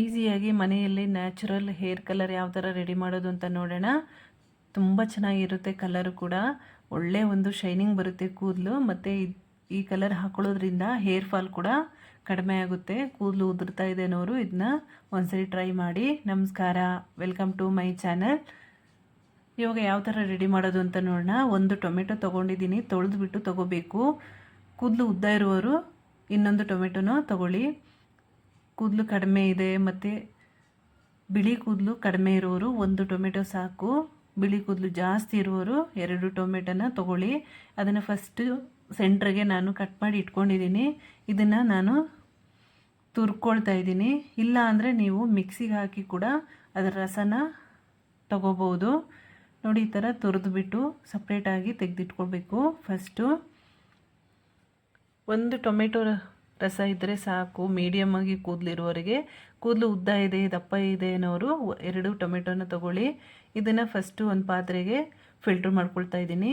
ಈಸಿಯಾಗಿ ಮನೆಯಲ್ಲಿ natural hair colour ಯಾವ ಥರ ರೆಡಿ ಮಾಡೋದು ಅಂತ ನೋಡೋಣ. ತುಂಬ ಚೆನ್ನಾಗಿರುತ್ತೆ ಕಲರು ಕೂಡ. ಒಳ್ಳೆ ಒಂದು ಶೈನಿಂಗ್ ಬರುತ್ತೆ ಕೂದಲು. ಮತ್ತು ಈ ಕಲರ್ ಹಾಕೊಳ್ಳೋದ್ರಿಂದ ಹೇರ್ ಫಾಲ್ ಕೂಡ ಕಡಿಮೆ ಆಗುತ್ತೆ. ಕೂದಲು ಉದುರ್ತಾ ಇದೆ ಅನ್ನೋರು ಇದನ್ನ ಒಂದ್ಸರಿ ಟ್ರೈ ಮಾಡಿ. ನಮಸ್ಕಾರ. Welcome to my channel. ಇವಾಗ ಯಾವ ಥರ ರೆಡಿ ಮಾಡೋದು ಅಂತ ನೋಡೋಣ. ಒಂದು ಟೊಮೆಟೊ ತೊಗೊಂಡಿದ್ದೀನಿ. ತೊಳೆದ್ಬಿಟ್ಟು ತೊಗೋಬೇಕು. ಕೂದಲು ಉದ್ದ ಇರುವವರು ಇನ್ನೊಂದು ಟೊಮೆಟೊನ ತೊಗೊಳ್ಳಿ. ಕೂದಲು ಕಡಿಮೆ ಇದೆ ಮತ್ತು ಬಿಳಿ ಕೂದಲು ಕಡಿಮೆ ಇರೋರು ಒಂದು ಟೊಮೆಟೊ ಸಾಕು. ಬಿಳಿ ಕೂದಲು ಜಾಸ್ತಿ ಇರುವವರು ಎರಡು ಟೊಮೆಟೊನ ತೊಗೊಳ್ಳಿ. ಅದನ್ನು ಫಸ್ಟು ಸೆಂಟ್ರಿಗೆ ನಾನು ಕಟ್ ಮಾಡಿ ಇಟ್ಕೊಂಡಿದ್ದೀನಿ ಇದನ್ನು ನಾನು ತುರ್ಕೊಳ್ತಾ ಇದ್ದೀನಿ. ಇಲ್ಲ ಅಂದರೆ ನೀವು ಮಿಕ್ಸಿಗೆ ಹಾಕಿ ಕೂಡ ಅದರ ರಸನ ತಗೋಬೋದು ನೋಡಿ, ಈ ಥರ ತುರಿದ್ಬಿಟ್ಟು ಸಪ್ರೇಟಾಗಿ ತೆಗೆದಿಟ್ಕೊಳ್ಬೇಕು. ಫಸ್ಟು ಒಂದು ಟೊಮೆಟೊ ರಸ ಇದ್ದರೆ ಸಾಕು. ಮೀಡಿಯಮ್ ಆಗಿ ಕೂದಲಿರುವವರಿಗೆ ಕೂದಲು ಉದ್ದ ಇದೆ, ದಪ್ಪ ಇದೆ ಅನ್ನೋರು ಎರಡು ಟೊಮೆಟೊನ ತಗೊಳ್ಳಿ. ಇದನ್ನು ಫಸ್ಟು ಒಂದು ಪಾತ್ರೆಗೆ ಫಿಲ್ಟ್ರ್ ಮಾಡ್ಕೊಳ್ತಾ ಇದ್ದೀನಿ.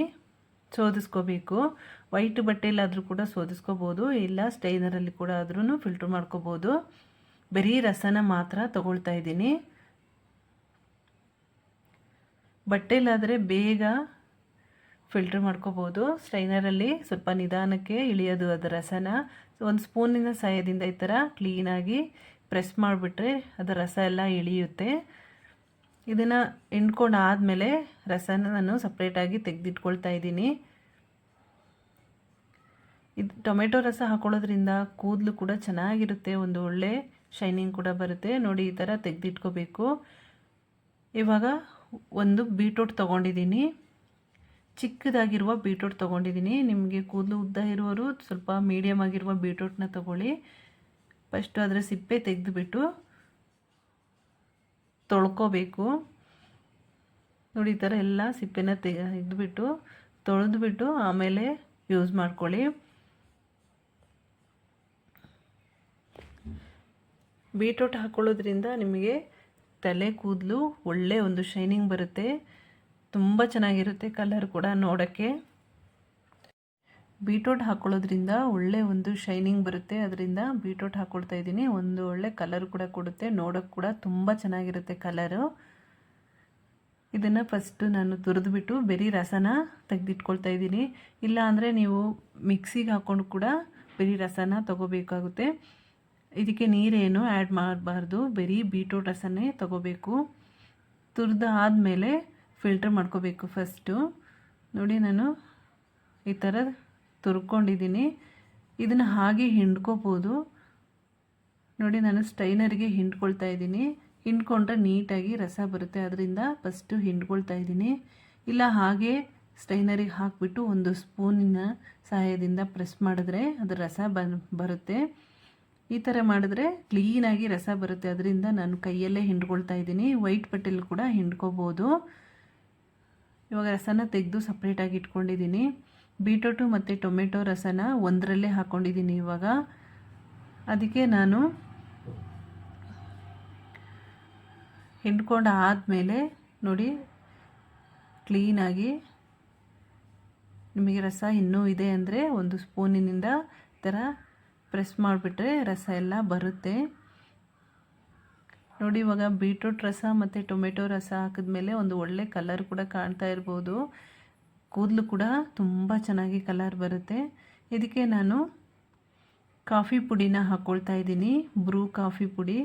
ಶೋಧಿಸ್ಕೋಬೇಕು ವೈಟ್ ಬಟ್ಟೆಯಲ್ಲಾದರೂ ಕೂಡ ಶೋಧಿಸ್ಕೋಬೋದು ಇಲ್ಲ ಸ್ಟೈನರಲ್ಲಿ ಕೂಡ ಆದ್ರೂ ಫಿಲ್ಟ್ರ್ ಮಾಡ್ಕೋಬೋದು. ಬರೀ ರಸನ ಮಾತ್ರ ತಗೊಳ್ತಾ ಇದ್ದೀನಿ. ಬಟ್ಟೆಯಲ್ಲಾದರೆ ಬೇಗ ಫಿಲ್ಟ್ರ್ ಮಾಡ್ಕೋಬೋದು. ಸ್ಟ್ರೈನರಲ್ಲಿ ಸ್ವಲ್ಪ ನಿಧಾನಕ್ಕೆ ಇಳಿಯೋದು ಅದು ರಸನ. ಒಂದು ಸ್ಪೂನಿನ ಸಹಾಯದಿಂದ ಈ ಥರ ಕ್ಲೀನಾಗಿ ಪ್ರೆಸ್ ಮಾಡಿಬಿಟ್ರೆ ಅದರ ರಸ ಎಲ್ಲ ಇಳಿಯುತ್ತೆ. ಇದನ್ನು ಹಿಂಡ್ಕೊಂಡು ಆದಮೇಲೆ ರಸನ ನಾನು ಸಪ್ರೇಟಾಗಿ ತೆಗೆದಿಟ್ಕೊಳ್ತಾ ಇದ್ದೀನಿ. ಇದು ಟೊಮೆಟೊ ರಸ ಹಾಕೊಳ್ಳೋದ್ರಿಂದ ಕೂದಲು ಕೂಡ ಚೆನ್ನಾಗಿರುತ್ತೆ, ಒಂದು ಒಳ್ಳೆ ಶೈನಿಂಗ್ ಕೂಡ ಬರುತ್ತೆ. ನೋಡಿ, ಈ ಥರ ತೆಗೆದಿಟ್ಕೋಬೇಕು. ಇವಾಗ ಒಂದು ಬೀಟ್ರೂಟ್ ತೊಗೊಂಡಿದ್ದೀನಿ. ಚಿಕ್ಕದಾಗಿರುವ ಬೀಟ್ರೋಟ್ ತೊಗೊಂಡಿದ್ದೀನಿ. ನಿಮಗೆ ಕೂದಲು ಉದ್ದ ಇರುವರು ಸ್ವಲ್ಪ ಮೀಡಿಯಮ್ ಆಗಿರುವ ಬೀಟ್ರೋಟ್ನ ತೊಗೊಳ್ಳಿ. ಫಸ್ಟು ಅದರ ಸಿಪ್ಪೆ ತೆಗೆದುಬಿಟ್ಟು ತೊಳ್ಕೋಬೇಕು. ನೋಡಿ, ಈ ಥರ ಎಲ್ಲ ಸಿಪ್ಪೆನ ತೆಗೆದುಬಿಟ್ಟು ತೊಳೆದುಬಿಟ್ಟು ಆಮೇಲೆ ಯೂಸ್ ಮಾಡ್ಕೊಳ್ಳಿ. ಬೀಟ್ರೋಟ್ ಹಾಕ್ಕೊಳ್ಳೋದ್ರಿಂದ ನಿಮಗೆ ತಲೆ, ಕೂದಲು ಒಳ್ಳೆ ಒಂದು ಶೈನಿಂಗ್ ಬರುತ್ತೆ. ತುಂಬ ಚೆನ್ನಾಗಿರುತ್ತೆ ಕಲರ್ ಕೂಡ ನೋಡೋಕ್ಕೆ. ಬೀಟ್ರೋಟ್ ಹಾಕ್ಕೊಳ್ಳೋದ್ರಿಂದ ಒಳ್ಳೆ ಒಂದು ಶೈನಿಂಗ್ ಬರುತ್ತೆ. ಅದರಿಂದ ಬೀಟ್ರೋಟ್ ಹಾಕ್ಕೊಳ್ತಾ ಇದ್ದೀನಿ. ಒಂದು ಒಳ್ಳೆ ಕಲರ್ ಕೂಡ ಕೊಡುತ್ತೆ. ನೋಡೋಕ್ಕೆ ಕೂಡ ತುಂಬ ಚೆನ್ನಾಗಿರುತ್ತೆ ಕಲರು. ಇದನ್ನು ಫಸ್ಟು ನಾನು ತುರಿದ್ಬಿಟ್ಟು ಬೆರಿ ರಸನ ತೆಗೆದಿಟ್ಕೊಳ್ತಾ ಇದ್ದೀನಿ. ಇಲ್ಲ ಅಂದರೆ ನೀವು ಮಿಕ್ಸಿಗೆ ಹಾಕ್ಕೊಂಡು ಕೂಡ ಬೆರಿ ರಸನ ತೊಗೋಬೇಕಾಗುತ್ತೆ. ಇದಕ್ಕೆ ನೀರೇನು ಆ್ಯಡ್ ಮಾಡಬಾರ್ದು. ಬರೀ ಬೀಟ್ರೋಟ್ ರಸನೇ ತೊಗೋಬೇಕು. ತುರಿದು ಆದಮೇಲೆ ಫಿಲ್ಟ್ರ್ ಮಾಡ್ಕೋಬೇಕು ಫಸ್ಟು ನೋಡಿ ನಾನು ಈ ಥರ ತುರ್ಕೊಂಡಿದ್ದೀನಿ. ಇದನ್ನು ಹಾಗೆ ಹಿಂಡ್ಕೋಬೋದು. ನೋಡಿ ನಾನು ಸ್ಟೈನರಿಗೆ ಹಿಂಡ್ಕೊಳ್ತಾ ಇದ್ದೀನಿ. ಹಿಂಡ್ಕೊಂಡ್ರೆ ನೀಟಾಗಿ ರಸ ಬರುತ್ತೆ. ಅದರಿಂದ ಫಸ್ಟು ಹಿಂಡ್ಕೊಳ್ತಾ ಇದ್ದೀನಿ. ಇಲ್ಲ ಹಾಗೆ ಸ್ಟೈನರಿಗೆ ಹಾಕಿಬಿಟ್ಟು ಒಂದು ಸ್ಪೂನಿನ ಸಹಾಯದಿಂದ ಪ್ರೆಸ್ ಮಾಡಿದ್ರೆ ಅದು ರಸ ಬರುತ್ತೆ. ಈ ಥರ ಮಾಡಿದ್ರೆ ಕ್ಲೀನಾಗಿ ರಸ ಬರುತ್ತೆ. ಅದರಿಂದ ನಾನು ಕೈಯಲ್ಲೇ ಹಿಂಡ್ಕೊಳ್ತಾ ಇದ್ದೀನಿ. ವೈಟ್ ಬಟ್ಟೆಲಿ ಕೂಡ ಹಿಂಡ್ಕೋಬೋದು. ಇವಾಗ ರಸನ ತೆಗೆದು ಸಪ್ರೇಟಾಗಿ ಇಟ್ಕೊಂಡಿದ್ದೀನಿ. ಬೀಟ್ರೂಟು ಮತ್ತು ಟೊಮೆಟೊ ರಸನ ಒಂದರಲ್ಲೇ ಹಾಕ್ಕೊಂಡಿದ್ದೀನಿ ಇವಾಗ. ಅದಕ್ಕೆ ನಾನು ಹಿಂಡ್ಕೊಂಡು ಆದಮೇಲೆ ನೋಡಿ ಕ್ಲೀನಾಗಿ ನಿಮಗೆ ರಸ ಇನ್ನೂ ಇದೆ ಅಂದರೆ ಒಂದು ಸ್ಪೂನಿನಿಂದ ಥರ ಪ್ರೆಸ್ ಮಾಡಿಬಿಟ್ರೆ ರಸ ಎಲ್ಲ ಬರುತ್ತೆ. ನೋಡಿ, ಇವಾಗ ಬೀಟ್ರೂಟ್ ರಸ ಮತ್ತು ಟೊಮೆಟೊ ರಸ ಹಾಕಿದ್ಮೇಲೆ ಒಂದು ಒಳ್ಳೆ ಕಲರ್ ಕೂಡ ಕಾಣ್ತಾ ಇರ್ಬೋದು. ಕೂದಲು ಕೂಡ ತುಂಬ ಚೆನ್ನಾಗಿ ಕಲರ್ ಬರುತ್ತೆ. ಇದಕ್ಕೆ ನಾನು ಕಾಫಿ ಪುಡಿನ ಹಾಕ್ಕೊಳ್ತಾ ಇದ್ದೀನಿ. ಬ್ರೂ ಕಾಫಿ ಪುಡಿ.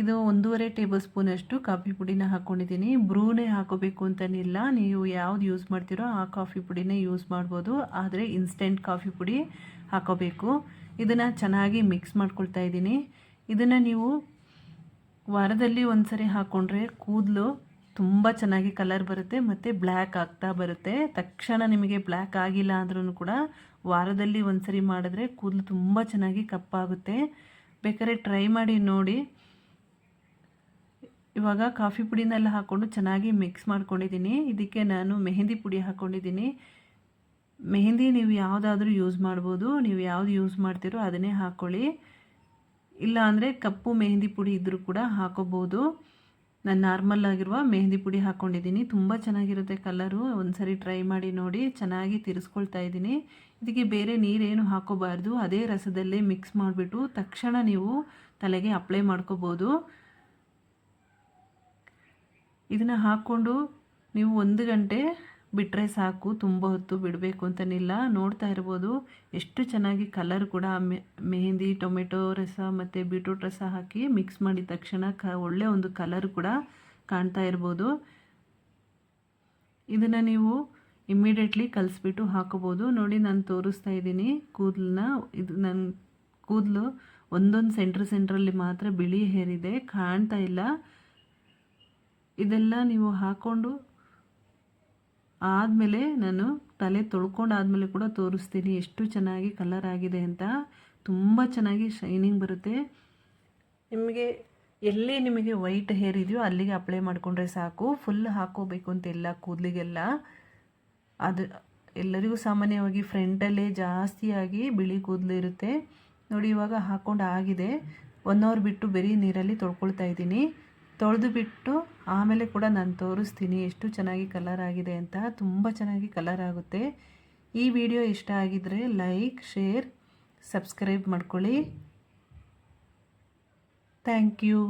ಇದು ಒಂದೂವರೆ ಟೇಬಲ್ ಸ್ಪೂನಷ್ಟು ಕಾಫಿ ಪುಡಿನ ಹಾಕ್ಕೊಂಡಿದ್ದೀನಿ ಬ್ರೂನೇ ಹಾಕೋಬೇಕು ಅಂತನಿಲ್ಲ. ನೀವು ಯಾವ್ದು ಯೂಸ್ ಮಾಡ್ತೀರೋ ಆ ಕಾಫಿ ಪುಡಿನೇ ಯೂಸ್ ಮಾಡ್ಬೋದು. ಆದರೆ ಇನ್ಸ್ಟೆಂಟ್ ಕಾಫಿ ಪುಡಿ ಹಾಕೋಬೇಕು. ಇದನ್ನು ಚೆನ್ನಾಗಿ ಮಿಕ್ಸ್ ಮಾಡ್ಕೊಳ್ತಾ ಇದ್ದೀನಿ. ಇದನ್ನು ನೀವು ವಾರದಲ್ಲಿ ಒಂದು ಸರಿ ಹಾಕ್ಕೊಂಡ್ರೆ ಕೂದಲು ತುಂಬ ಚೆನ್ನಾಗಿ ಕಲರ್ ಬರುತ್ತೆ, ಮತ್ತು ಬ್ಲ್ಯಾಕ್ ಆಗ್ತಾ ಬರುತ್ತೆ. ತಕ್ಷಣ ನಿಮಗೆ ಬ್ಲ್ಯಾಕ್ ಆಗಿಲ್ಲ ಅಂದ್ರೂ ಕೂಡ ವಾರದಲ್ಲಿ ಒಂದು ಸರಿ ಮಾಡಿದ್ರೆ ಕೂದಲು ತುಂಬ ಚೆನ್ನಾಗಿ ಕಪ್ಪಾಗುತ್ತೆ. ಬೇಕಾದ್ರೆ ಟ್ರೈ ಮಾಡಿ ನೋಡಿ. ಇವಾಗ ಕಾಫಿ ಪುಡಿನೆಲ್ಲ ಹಾಕ್ಕೊಂಡು ಚೆನ್ನಾಗಿ ಮಿಕ್ಸ್ ಮಾಡ್ಕೊಂಡಿದ್ದೀನಿ. ಇದಕ್ಕೆ ನಾನು ಮೆಹಂದಿ ಪುಡಿ ಹಾಕ್ಕೊಂಡಿದ್ದೀನಿ ಮೆಹಂದಿ ನೀವು ಯಾವುದಾದ್ರೂ ಯೂಸ್ ಮಾಡ್ಬೋದು. ನೀವು ಯಾವುದು ಯೂಸ್ ಮಾಡ್ತೀರೋ ಅದನ್ನೇ ಹಾಕ್ಕೊಳ್ಳಿ ಇಲ್ಲ ಅಂದರೆ ಕಪ್ಪು ಮೆಹಂದಿ ಪುಡಿ ಇದ್ದರೂ ಕೂಡ ಹಾಕೋಬೋದು. ನಾನು ನಾರ್ಮಲ್ ಆಗಿರುವ ಮೆಹಂದಿ ಪುಡಿ ಹಾಕ್ಕೊಂಡಿದ್ದೀನಿ ತುಂಬ ಚೆನ್ನಾಗಿರುತ್ತೆ ಕಲರು ಒಂದ್ಸರಿ ಟ್ರೈ ಮಾಡಿ ನೋಡಿ, ಚೆನ್ನಾಗಿ ತಿರ್ಸ್ಕೊಳ್ತಾ ಇದ್ದೀನಿ. ಇದಕ್ಕೆ ಬೇರೆ ನೀರೇನು ಹಾಕೋಬಾರ್ದು. ಅದೇ ರಸದಲ್ಲೇ ಮಿಕ್ಸ್ ಮಾಡಿಬಿಟ್ಟು ತಕ್ಷಣ ನೀವು ತಲೆಗೆ ಅಪ್ಲೈ ಮಾಡ್ಕೋಬೋದು. ಇದನ್ನು ಹಾಕ್ಕೊಂಡು ನೀವು ಒಂದು ಗಂಟೆ ಬಿಟ್ಟರೆ ಸಾಕು, ತುಂಬ ಹೊತ್ತು ಬಿಡಬೇಕು ಅಂತನಿಲ್ಲ. ನೋಡ್ತಾ ಇರ್ಬೋದು, ಎಷ್ಟು ಚೆನ್ನಾಗಿ ಕಲರ್ ಕೂಡ ಮೆಹಂದಿ, ಟೊಮೆಟೊ ರಸ ಮತ್ತು ಬೀಟ್ರೂಟ್ ರಸ ಹಾಕಿ ಮಿಕ್ಸ್ ಮಾಡಿದ ತಕ್ಷಣ ಕ, ಒಳ್ಳೆ ಒಂದು ಕಲರ್ ಕೂಡ ಕಾಣ್ತಾ ಇರ್ಬೋದು. ಇದನ್ನು ನೀವು ಇಮ್ಮಿಡಿಯೇಟ್ಲಿ ಕಲಿಸ್ಬಿಟ್ಟು ಹಾಕೋಬೋದು. ನೋಡಿ, ನಾನು ತೋರಿಸ್ತಾ ಇದ್ದೀನಿ ಕೂದಲನ್ನ. ಇದು ನನ್ನ ಕೂದಲು ಒಂದೊಂದು ಸೆಂಟ್ರ್ ಸೆಂಟ್ರಲ್ಲಿ ಮಾತ್ರ ಬಿಳಿ ಹೇರಿದೆ, ಕಾಣ್ತಾ ಇಲ್ಲ. ಇದೆಲ್ಲ ನೀವು ಹಾಕ್ಕೊಂಡು ಆದಮೇಲೆ ನಾನು ತಲೆ ತೊಳ್ಕೊಂಡಾದಮೇಲೆ ಕೂಡ ತೋರಿಸ್ತೀನಿ ಎಷ್ಟು ಚೆನ್ನಾಗಿ ಕಲರ್ ಆಗಿದೆ ಅಂತ. ತುಂಬ ಚೆನ್ನಾಗಿ ಶೈನಿಂಗ್ ಬರುತ್ತೆ. ನಿಮಗೆ ಎಲ್ಲಿ ನಿಮಗೆ ವೈಟ್ ಹೇರ್ ಇದೆಯೋ ಅಲ್ಲಿಗೆ ಅಪ್ಲೈ ಮಾಡಿಕೊಂಡ್ರೆ ಸಾಕು. ಫುಲ್ ಹಾಕೋಬೇಕು ಅಂತ ಎಲ್ಲ ಕೂದಲಿಗೆಲ್ಲ. ಅದು ಎಲ್ಲರಿಗೂ ಸಾಮಾನ್ಯವಾಗಿ ಫ್ರಂಟಲ್ಲೇ ಜಾಸ್ತಿಯಾಗಿ ಬಿಳಿ ಕೂದಲು ಇರುತ್ತೆ. ನೋಡಿ ಇವಾಗ ಹಾಕ್ಕೊಂಡು ಆಗಿದೆ. ಒನ್ ಅವರ್ ಬಿಟ್ಟು ಬರೀ ನೀರಲ್ಲಿ ತೊಳ್ಕೊಳ್ತಾ ಇದ್ದೀನಿ. ತೊಳೆದು ಬಿಟ್ಟು ಆಮೇಲೆ ಕೂಡ ನಾನು ತೋರಿಸ್ತೀನಿ ಎಷ್ಟು ಚೆನ್ನಾಗಿ ಕಲರ್ ಆಗಿದೆ ಅಂತ. ತುಂಬ ಚೆನ್ನಾಗಿ ಕಲರ್ ಆಗುತ್ತೆ. ಈ ವಿಡಿಯೋ ಇಷ್ಟ ಆಗಿದ್ದರೆ ಲೈಕ್ ಶೇರ್ ಸಬ್ಸ್ಕ್ರೈಬ್ ಮಾಡ್ಕೊಳ್ಳಿ. Thank you